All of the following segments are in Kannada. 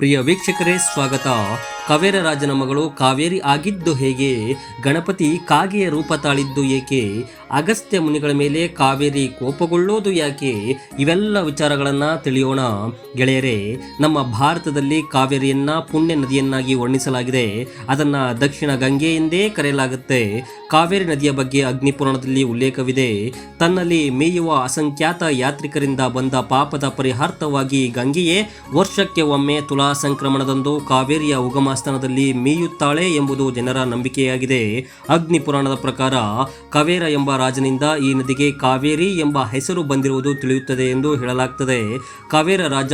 ಪ್ರಿಯ ವೀಕ್ಷಕರೇ ಸ್ವಾಗತ ಕಾವೇರ ರಾಜನ ಮಗಳು ಕಾವೇರಿ ಆಗಿದ್ದು ಹೇಗೆ? ಗಣಪತಿ ಕಾಗೆಯ ರೂಪ ತಾಳಿದ್ದು ಏಕೆ? ಅಗಸ್ತ್ಯ ಮುನಿಗಳ ಮೇಲೆ ಕಾವೇರಿ ಕೋಪಗೊಳ್ಳೋದು ಯಾಕೆ? ಇವೆಲ್ಲ ವಿಚಾರಗಳನ್ನು ತಿಳಿಯೋಣ. ಗೆಳೆಯರೇ, ನಮ್ಮ ಭಾರತದಲ್ಲಿ ಕಾವೇರಿಯನ್ನ ಪುಣ್ಯ ನದಿಯನ್ನಾಗಿ ವರ್ಣಿಸಲಾಗಿದೆ. ಅದನ್ನ ದಕ್ಷಿಣ ಗಂಗೆ ಎಂದೇ ಕರೆಯಲಾಗುತ್ತೆ. ಕಾವೇರಿ ನದಿಯ ಬಗ್ಗೆ ಅಗ್ನಿಪುರಾಣದಲ್ಲಿ ಉಲ್ಲೇಖವಿದೆ. ತನ್ನಲ್ಲಿ ಮೇಯುವ ಅಸಂಖ್ಯಾತ ಯಾತ್ರಿಕರಿಂದ ಬಂದ ಪಾಪದ ಪರಿಹಾರ್ಥವಾಗಿ ಗಂಗೆಯೇ ವರ್ಷಕ್ಕೆ ಒಮ್ಮೆ ತುಲಾ ಸಂಕ್ರಮಣದಂದು ಕಾವೇರಿಯ ಉಗಮಸ್ಥಾನದಲ್ಲಿ ಮೇಯುತ್ತಾಳೆ ಎಂಬುದು ಜನರ ನಂಬಿಕೆಯಾಗಿದೆ. ಅಗ್ನಿ ಪುರಾಣದ ಪ್ರಕಾರ ಕವೇರ ಎಂಬ ರಾಜನಿಂದ ಈ ನದಿಗೆ ಕಾವೇರಿ ಎಂಬ ಹೆಸರು ಬಂದಿರುವುದು ತಿಳಿಯುತ್ತದೆ ಎಂದು ಹೇಳಲಾಗ್ತದೆ. ಕಾವೇರ ರಾಜ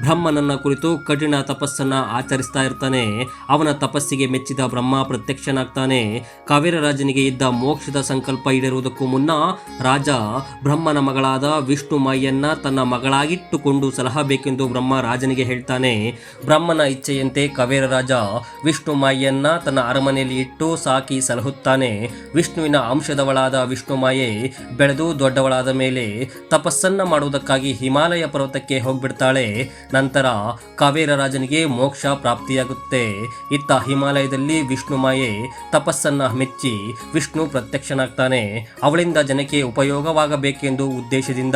ಬ್ರಹ್ಮನನ್ನ ಕುರಿತು ಕಠಿಣ ತಪಸ್ಸನ್ನ ಆಚರಿಸ್ತಾ ಇರ್ತಾನೆ. ಅವನ ತಪಸ್ಸಿಗೆ ಮೆಚ್ಚಿದ ಬ್ರಹ್ಮ ಪ್ರತ್ಯಕ್ಷನಾಗ್ತಾನೆ. ಕಾವೇರ ರಾಜನಿಗೆ ಇದ್ದ ಮೋಕ್ಷದ ಸಂಕಲ್ಪ ಈಡೇರುವುದಕ್ಕೂ ಮುನ್ನ ರಾಜ ಬ್ರಹ್ಮನ ಮಗಳಾದ ವಿಷ್ಣು ಮಾಯನ್ನ ತನ್ನ ಮಗಳಾಗಿಟ್ಟುಕೊಂಡು ಸಲಹಬೇಕೆಂದು ಬ್ರಹ್ಮ ರಾಜನಿಗೆ ಹೇಳ್ತಾನೆ. ಬ್ರಹ್ಮನ ಇಚ್ಛೆಯಂತೆ ಕವೇರ ರಾಜ ವಿಷ್ಣು ಮಾಯಿಯನ್ನ ತನ್ನ ಅರಮನೆಯಲ್ಲಿ ಇಟ್ಟು ಸಾಕಿ ಸಲಹುತ್ತಾನೆ. ವಿಷ್ಣುವಿನ ಅಂಶದವಳಾದ ವಿಷ್ಣು ಮಾಯೆ ಬೆಳೆದು ದೊಡ್ಡವಳಾದ ಮೇಲೆ ತಪಸ್ಸನ್ನ ಮಾಡುವುದಕ್ಕಾಗಿ ಹಿಮಾಲಯ ಪರ್ವತಕ್ಕೆ ಹೋಗ್ಬಿಡ್ತಾಳೆ. ನಂತರ ಕಾವೇರ ರಾಜನಿಗೆ ಮೋಕ್ಷ ಪ್ರಾಪ್ತಿಯಾಗುತ್ತೆ. ಇತ್ತ ಹಿಮಾಲಯದಲ್ಲಿ ವಿಷ್ಣು ಮಾಯೆ ತಪಸ್ಸನ್ನ ಮೆಚ್ಚಿ ವಿಷ್ಣು ಪ್ರತ್ಯಕ್ಷನಾಗ್ತಾನೆ. ಅವಳಿಂದ ಜನಕ್ಕೆ ಉಪಯೋಗವಾಗಬೇಕೆಂದು ಉದ್ದೇಶದಿಂದ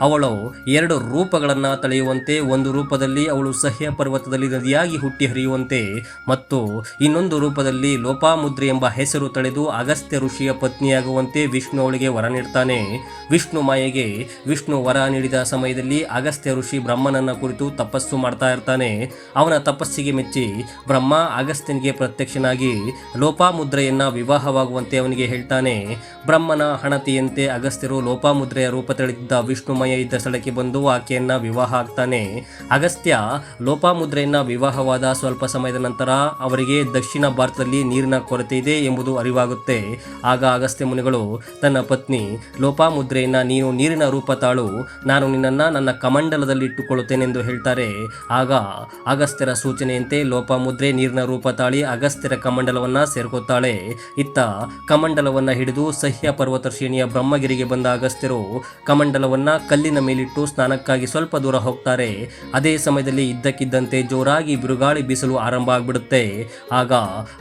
ಅವಳು ಎರಡು ರೂಪಗಳನ್ನು ತಳೆಯುವಂತೆ ಒಂದು ರೂಪದಲ್ಲಿ ಅವಳು ಸಹ್ಯ ಪರ್ವತದಲ್ಲಿ ನದಿಯಾಗಿ ಹುಟ್ಟಿ ಹರಿಯುವಂತೆ ಮತ್ತು ಇನ್ನೊಂದು ರೂಪದಲ್ಲಿ ಲೋಪಾಮುದ್ರೆ ಎಂಬ ಹೆಸರು ತಳೆದು ಅಗಸ್ತ್ಯ ಋಷಿಯ ಪತ್ನಿಯಾಗುವಂತೆ ವಿಷ್ಣು ಅವಳಿಗೆ ವರ ನೀಡ್ತಾನೆ. ವಿಷ್ಣು ಮಾಯೆಗೆ ವಿಷ್ಣು ವರ ನೀಡಿದ ಸಮಯದಲ್ಲಿ ಅಗಸ್ತ್ಯ ಋಷಿ ಬ್ರಹ್ಮನನ್ನ ಕುರಿತು ತಪಸ್ಸು ಮಾಡ್ತಾ ಇರ್ತಾನೆ. ಅವನ ತಪಸ್ಸಿಗೆ ಮೆಚ್ಚಿ ಬ್ರಹ್ಮ ಅಗಸ್ತ್ಯನಿಗೆ ಪ್ರತ್ಯಕ್ಷನಾಗಿ ಲೋಪಾಮುದ್ರೆಯನ್ನ ವಿವಾಹವಾಗುವಂತೆ ಅವನಿಗೆ ಹೇಳ್ತಾನೆ. ಬ್ರಹ್ಮನ ಹಣತಿಯಂತೆ ಅಗಸ್ತ್ಯರು ಲೋಪಾಮುದ್ರೆಯ ರೂಪ ತಳೆದಿದ್ದ ವಿಷ್ಣುಮಯ ಇದ್ದ ಸ್ಥಳಕ್ಕೆ ಬಂದು ಆಕೆಯನ್ನ ವಿವಾಹ ಆಗ್ತಾನೆ. ಅಗಸ್ತ್ಯ ಲೋಪಾಮುದ್ರೆಯನ್ನ ವಿವಾಹವಾದ ಸ್ವಲ್ಪ ಸಮಯದ ನಂತರ ಅವರಿಗೆ ದಕ್ಷಿಣ ಭಾರತದಲ್ಲಿ ನೀರಿನ ಕೊರತೆ ಇದೆ ಎಂಬುದು ಅರಿವಾಗುತ್ತೆ. ಆಗ ಅಗಸ್ತ್ಯ ಮುನಿಗಳು, ತನ್ನ ಪತ್ನಿ, ಲೋಪಾಮುದ್ರೆಯನ್ನ ನೀನು ನೀರಿನ ರೂಪ ತಾಳು, ನಾನು ನಿನ್ನನ್ನ ನನ್ನ ಕಮಂಡಲದಲ್ಲಿ ಇಟ್ಟುಕೊಳ್ಳುತ್ತೇನೆಂದು ಹೇಳ್ತಾರೆ. ಆಗ ಅಗಸ್ತ್ಯರ ಸೂಚನೆಯಂತೆ ಲೋಪಾಮುದ್ರೆ ನೀರಿನ ರೂಪ ತಾಳಿ ಅಗಸ್ತ್ಯರ ಕಮಂಡಲವನ್ನ ಸೇರ್ಕೋತಾಳೆ. ಇತ್ತ ಕಮಂಡಲವನ್ನ ಹಿಡಿದು ಸಹ್ಯ ಪರ್ವತ ಶ್ರೇಣಿಯ ಬ್ರಹ್ಮಗಿರಿಗೆ ಬಂದ ಅಗಸ್ತ್ಯರು ಕಮಂಡಲವನ್ನ ಕಲ್ಲಿನ ಮೇಲಿಟ್ಟು ಸ್ನಾನಕ್ಕಾಗಿ ಸ್ವಲ್ಪ ದೂರ ಹೋಗ್ತಾರೆ. ಅದೇ ಸಮಯದಲ್ಲಿ ಇದ್ದಕ್ಕಿದ್ದಂತೆ ಜೋರಾಗಿ ಬಿರುಗಾಳಿ ಬೀಸಲು ಆರಂಭ ಆಗ್ಬಿಡುತ್ತೆ. ಆಗ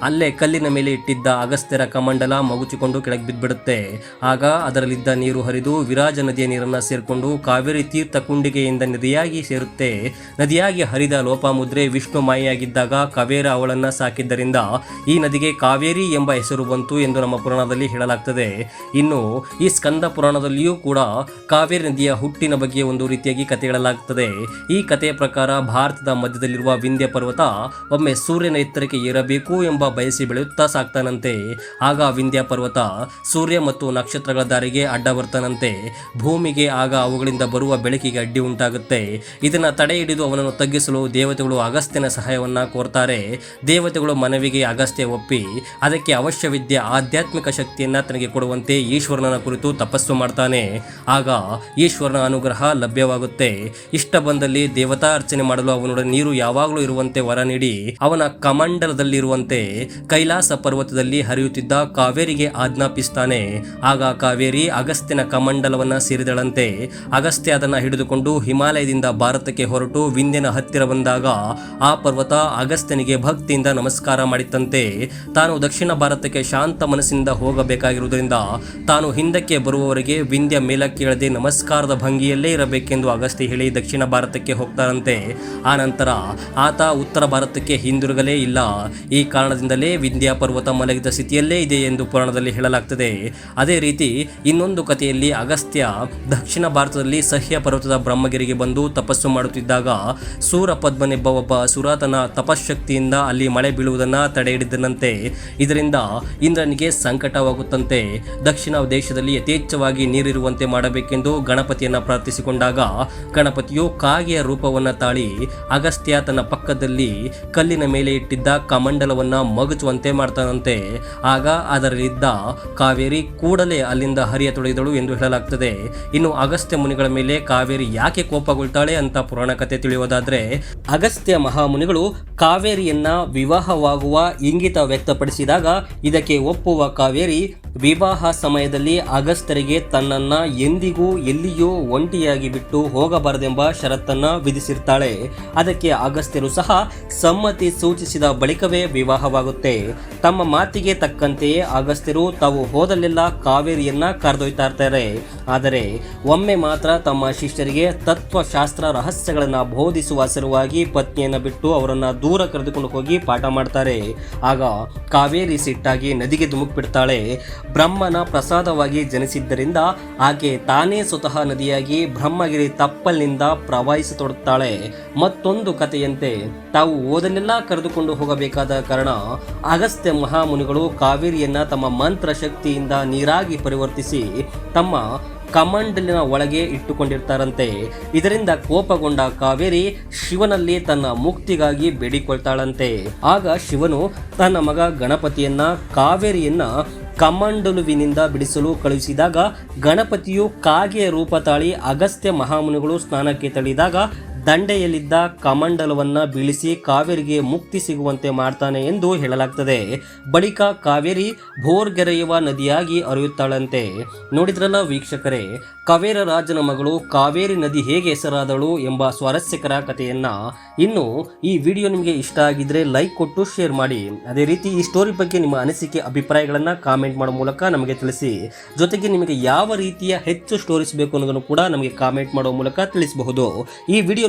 ಅಲ್ಲೇ ಕಲ್ಲಿನ ಮೇಲೆ ಇಟ್ಟಿದ್ದ ಅಗಸ್ತ್ಯರ ಕಮಂಡಲ ಮಗುಚಿಕೊಂಡು ಕೆಳಗೆ ಬಿದ್ದುಬಿಡುತ್ತೆ ಆಗ ಅದರಲ್ಲಿದ್ದ ನೀರು ಹರಿದು ವಿರಾಜ ನದಿಯ ನೀರನ್ನ ಸೇರಿಕೊಂಡು ಕಾವೇರಿ ತೀರ್ಥ ಕುಂಡಿಗೆಯಿಂದ ನದಿಯಾಗಿ ಸೇರುತ್ತೆ. ನದಿಯಾಗಿ ಹರಿದ ಲೋಪಾಮುದ್ರೆ ವಿಷ್ಣು ಮಾಯಿಯಾಗಿದ್ದಾಗ ಕಾವೇರ ಅವಳನ್ನ ಸಾಕಿದ್ದರಿಂದ ಈ ನದಿಗೆ ಕಾವೇರಿ ಎಂಬ ಹೆಸರು ಬಂತು ಎಂದು ನಮ್ಮ ಪುರಾಣದಲ್ಲಿ ಹೇಳಲಾಗ್ತದೆ. ಇನ್ನು ಈ ಸ್ಕಂದ ಪುರಾಣದಲ್ಲಿಯೂ ಕೂಡ ಕಾವೇರಿ ನದಿಯ ಹುಟ್ಟಿನ ಬಗ್ಗೆ ಒಂದು ರೀತಿಯಾಗಿ ಕತೆ ಹೇಳಲಾಗ್ತದೆ ಈ ಕಥೆಯ ಪ್ರಕಾರ ಭಾರತದ ಮಧ್ಯದಲ್ಲಿರುವ ವಿಂಧ್ಯ ಪರ್ವತ ಒಮ್ಮೆ ಸೂರ್ಯನ ಎತ್ತರಕ್ಕೆ ಏರಬೇಕು ಎಂಬ ಬಯಸಿ ಬೆಳೆಯುತ್ತಾ ಸಾಕ್ತಾನಂತೆ. ಆಗ ವಿಂಧ್ಯ ಪರ್ವತ ಸೂರ್ಯ ಮತ್ತು ನಕ್ಷತ್ರಗಳ ದಾರಿಗೆ ಅಡ್ಡ ಬರ್ತಾನಂತೆ. ಭೂಮಿಗೆ ಆಗ ಅವುಗಳಿಂದ ಬರುವ ಬೆಳಕಿಗೆ ಅಡ್ಡಿ ಉಂಟಾಗುತ್ತೆ. ಇದನ್ನ ತಡೆ ಹಿಡಿದು ಅವನನ್ನು ತಗ್ಗಿಸಲು ದೇವತೆಗಳು ಅಗಸ್ತ್ಯನ ಸಹಾಯವನ್ನ ಕೋರ್ತಾರೆ. ದೇವತೆಗಳು ಮನವಿಗೆ ಅಗಸ್ತ್ಯ ಒಪ್ಪಿ ಅದಕ್ಕೆ ಅವಶ್ಯವಿದ್ಯ ಆಧ್ಯಾತ್ಮಿಕ ಶಕ್ತಿಯನ್ನ ತನಗೆ ಕೊಡುವಂತೆ ಈಶ್ವರನ ಕುರಿತು ತಪಸ್ಸು ಮಾಡ್ತಾನೆ. ಆಗ ಈಶ್ವರನ ಅನುಗ್ರಹ ಲಭ್ಯವಾಗುತ್ತೆ. ಇಷ್ಟ ಬಂದಲ್ಲಿ ದೇವತಾ ಅರ್ಚನೆ ಮಾಡಲು ಅವನೊಡನೆ ನೀರು ಯಾವಾಗಲೂ ಇರುವಂತೆ ವರ ನೀಡಿ, ಅವನ ಕಮಂಡಲದಲ್ಲಿರುವಂತೆ ಕೈಲಾಸ ಪರ್ವತದಲ್ಲಿ ಹರಿಯುತ್ತಿದ್ದ ಕಾವೇರಿಗೆ ಆಜ್ಞಾಪಿಸ್ತಾನೆ. ಆಗ ಕಾವೇರಿ ಅಗಸ್ತ್ಯನ ಕಮಂಡಲವನ್ನ ಸೇರಿದಳಂತೆ. ಅಗಸ್ತ್ಯ ಅದನ್ನ ಹಿಡಿದುಕೊಂಡು ಹಿಮಾಲಯದಿಂದ ಭಾರತಕ್ಕೆ ಹೊರಟು ವಿಂಧ್ಯನ ಹತ್ತಿರ ಬಂದಾಗ ಆ ಪರ್ವತ ಅಗಸ್ತ್ಯನಿಗೆ ಭಕ್ತಿಯಿಂದ ನಮಸ್ಕಾರ ಮಾಡಿತ್ತಂತೆ. ತಾನು ದಕ್ಷಿಣ ಭಾರತಕ್ಕೆ ಶಾಂತ ಮನಸ್ಸಿನಿಂದ ಹೋಗಬೇಕಾಗಿರುವುದರಿಂದ ತಾನು ಹಿಂದಕ್ಕೆ ಬರುವವರೆಗೆ ವಿಂಧ್ಯ ಮೇಲಕ್ಕೆ ಇಳದೆ ನಮಸ್ಕಾರದ ಭಂಗಿಯಲ್ಲೇ ಇರಬೇಕೆಂದು ಅಗಸ್ತ್ಯ ಹೇಳಿ ದಕ್ಷಿಣ ಭಾರತಕ್ಕೆ ಹೋಗ್ತಾರಂತೆ. ಆನಂತರ ನಂತರ ಆತ ಉತ್ತರ ಭಾರತಕ್ಕೆ ಹಿಂದಿರುಗಲೇ ಇಲ್ಲ. ಈ ಕಾರಣದಿಂದಲೇ ವಿಂಧ್ಯ ಪರ್ವತ ಮಲಗಿದ ಸ್ಥಿತಿಯಲ್ಲೇ ಇದೆ ಎಂದು ಪುರಾಣದಲ್ಲಿ ಹೇಳಲಾಗ್ತದೆ. ಅದೇ ರೀತಿ ಇನ್ನೊಂದು ಕಥೆಯಲ್ಲಿ ಅಗಸ್ತ್ಯ ದಕ್ಷಿಣ ಭಾರತದಲ್ಲಿ ಸಹ್ಯ ಪರ್ವತದ ಬ್ರಹ್ಮಗಿರಿಗೆ ಬಂದು ತಪಸ್ಸು ಮಾಡುತ್ತಿದ್ದಾಗ ಸೂರ ಪದ್ಮನೆಬ್ಬ ಒಬ್ಬ ಸುರಾತನ ತಪಶಕ್ತಿಯಿಂದ ಅಲ್ಲಿ ಮಳೆ ಬೀಳುವುದನ್ನು ತಡೆ ಹಿಡಿದನಂತೆ ಇದರಿಂದ ಇಂದ್ರನಿಗೆ ಸಂಕಟವಾಗುತ್ತಂತೆ. ದಕ್ಷಿಣ ದೇಶದಲ್ಲಿ ಯಥೇಚ್ಛವಾಗಿ ನೀರಿರುವಂತೆ ಮಾಡಬೇಕೆಂದು ಗಣಪತಿಯನ್ನ ಪ್ರಾರ್ಥಿಸಿಕೊಂಡಾಗ ಗಣಪತಿಯು ಕಾಗೆಯ ರೂಪವನ್ನ ತಾಳಿ ಅಗಸ್ತ್ಯ ತನ್ನ ಪಕ್ಕದಲ್ಲಿ ಕಲ್ಲಿನ ಮೇಲೆ ಇಟ್ಟಿದ್ದ ಕಮಂಡಲವನ್ನು ಮಗುಚುವಂತೆ ಮಾಡ್ತಾನಂತೆ. ಆಗ ಅದರಲ್ಲಿದ್ದ ಕಾವೇರಿ ಕೂಡಲೇ ಅಲ್ಲಿಂದ ಹರಿಯತೊಡಗಿದಳು ಎಂದು ಹೇಳಲಾಗ್ತದೆ. ಇನ್ನು ಅಗಸ್ತ್ಯ ಮುನಿಗಳ ಮೇಲೆ ಕಾವೇರಿ ಯಾಕೆ ಕೋಪಗೊಳ್ತಾಳೆ ಅಂತ ಪುರಾಣ ಕಥೆ ತಿಳಿಯೋದಾದ್ರೆ, ಅಗಸ್ತ್ಯ ಮಹಾಮುನಿಗಳು ಕಾವೇರಿಯನ್ನ ವಿವಾಹವಾಗುವ ಇಂಗಿತ ವ್ಯಕ್ತಪಡಿಸಿದಾಗ ಇದಕ್ಕೆ ಒಪ್ಪುವ ಕಾವೇರಿ ವಿವಾಹ ಸಮಯದಲ್ಲಿ ಅಗಸ್ತ್ಯರಿಗೆ ತನ್ನನ್ನ ಎಂದಿಗೂ ಎಲ್ಲಿಯೂ ಒಂಟಿಯಾಗಿ ಬಿಟ್ಟು ಹೋಗಬಾರದೆಂಬ ಷರತ್ತನ್ನ ವಿಧಿಸಿರ್ತಾಳೆ. ಅದಕ್ಕೆ ಅಗಸ್ತ್ಯರು ಸಹ ಸಮ್ಮತಿ ಸೂಚಿಸಿದ ಬಳಿಕವೇ ವಿವಾಹವಾಗುತ್ತೆ. ತಮ್ಮ ಮಾತಿಗೆ ತಕ್ಕಂತೆಯೇ ಅಗಸ್ತ್ಯರು ತಾವು ಹೋದಲ್ಲೆಲ್ಲ ಕಾವೇರಿಯನ್ನ ಕರೆದೊಯ್ತಾ ಇರ್ತಾರೆ. ಆದರೆ ಒಮ್ಮೆ ಮಾತ್ರ ತಮ್ಮ ಶಿಷ್ಯರಿಗೆ ತತ್ವಶಾಸ್ತ್ರ ರಹಸ್ಯಗಳನ್ನ ಬೋಧಿಸುವ ಸಲುವಾಗಿ ಪತ್ನಿಯನ್ನ ಬಿಟ್ಟು ಅವರನ್ನ ದೂರ ಕರೆದುಕೊಂಡು ಹೋಗಿ ಪಾಠ ಮಾಡ್ತಾರೆ. ಆಗ ಕಾವೇರಿ ಸಿಟ್ಟಾಗಿ ನದಿಗೆ ಧುಮುಕ್ಬಿಡ್ತಾಳೆ. ಬ್ರಹ್ಮನ ಪ್ರಸಾದವಾಗಿ ಜನಿಸಿದ್ದರಿಂದ ಆಕೆ ತಾನೇ ಸ್ವತಃ ನದಿಯಾಗಿ ಬ್ರಹ್ಮಗಿರಿ ತಪ್ಪಲಿನಿಂದ ಪ್ರವಹಿಸತೊಡುತ್ತಾಳೆ ಮತ್ತೊಂದು ಕಥೆಯಂತೆ, ತಾವು ಓದಲೆಲ್ಲ ಕರೆದುಕೊಂಡು ಹೋಗಬೇಕಾದ ಕಾರಣ ಅಗಸ್ತ್ಯ ಮಹಾಮುನಿಗಳು ಕಾವೇರಿಯನ್ನ ತಮ್ಮ ಮಂತ್ರ ಶಕ್ತಿಯಿಂದ ನೀರಾಗಿ ಪರಿವರ್ತಿಸಿ ತಮ್ಮ ಕಮಂಡಲಿನ ಒಳಗೆ ಇಟ್ಟುಕೊಂಡಿರ್ತಾರಂತೆ. ಇದರಿಂದ ಕೋಪಗೊಂಡ ಕಾವೇರಿ ಶಿವನಲ್ಲಿ ತನ್ನ ಮುಕ್ತಿಗಾಗಿ ಬೇಡಿಕೊಳ್ತಾಳಂತೆ. ಆಗ ಶಿವನು ತನ್ನ ಮಗ ಗಣಪತಿಯನ್ನ ಕಾವೇರಿಯನ್ನ ಕಮಂಡಲುವಿನಿಂದ ಬಿಡಿಸಲು ಕಳುಹಿಸಿದಾಗ ಗಣಪತಿಯು ಕಾಗೆಯ ರೂಪ ತಾಳಿ ಅಗಸ್ತ್ಯ ಮಹಾಮುನಿಗಳು ಸ್ನಾನಕ್ಕೆ ತಳಿದಾಗ ದಂಡೆಯಲ್ಲಿದ್ದ ಕಮಂಡಲವನ್ನ ಬೀಳಿಸಿ ಕಾವೇರಿಗೆ ಮುಕ್ತಿ ಸಿಗುವಂತೆ ಮಾಡ್ತಾನೆ ಎಂದು ಹೇಳಲಾಗ್ತದೆ. ಬಳಿಕ ಕಾವೇರಿ ಭೋರ್ಗೆರೆಯುವ ನದಿಯಾಗಿ ಅರಿಯುತ್ತಾಳಂತೆ ನೋಡಿದ್ರಲ್ಲ ವೀಕ್ಷಕರೇ, ಕವೇರ ರಾಜನ ಮಗಳು ಕಾವೇರಿ ನದಿ ಹೇಗೆ ಹೆಸರಾದಳು ಎಂಬ ಸ್ವಾರಸ್ಯಕರ ಕಥೆಯನ್ನ. ಇನ್ನು ಈ ವಿಡಿಯೋ ನಿಮಗೆ ಇಷ್ಟ ಆಗಿದ್ರೆ ಲೈಕ್ ಕೊಟ್ಟು ಶೇರ್ ಮಾಡಿ. ಅದೇ ರೀತಿ ಈ ಸ್ಟೋರಿ ಬಗ್ಗೆ ನಿಮ್ಮ ಅನಿಸಿಕೆ, ಅಭಿಪ್ರಾಯಗಳನ್ನ ಕಾಮೆಂಟ್ ಮಾಡೋ ಮೂಲಕ ನಮಗೆ ತಿಳಿಸಿ. ಜೊತೆಗೆ ನಿಮಗೆ ಯಾವ ರೀತಿಯ ಹೆಚ್ಚು ಸ್ಟೋರೀಸ್ ಬೇಕು ಅನ್ನೋದನ್ನು ಕೂಡ ನಮಗೆ ಕಾಮೆಂಟ್ ಮಾಡುವ ಮೂಲಕ ತಿಳಿಸಬಹುದು. ಈ ವಿಡಿಯೋ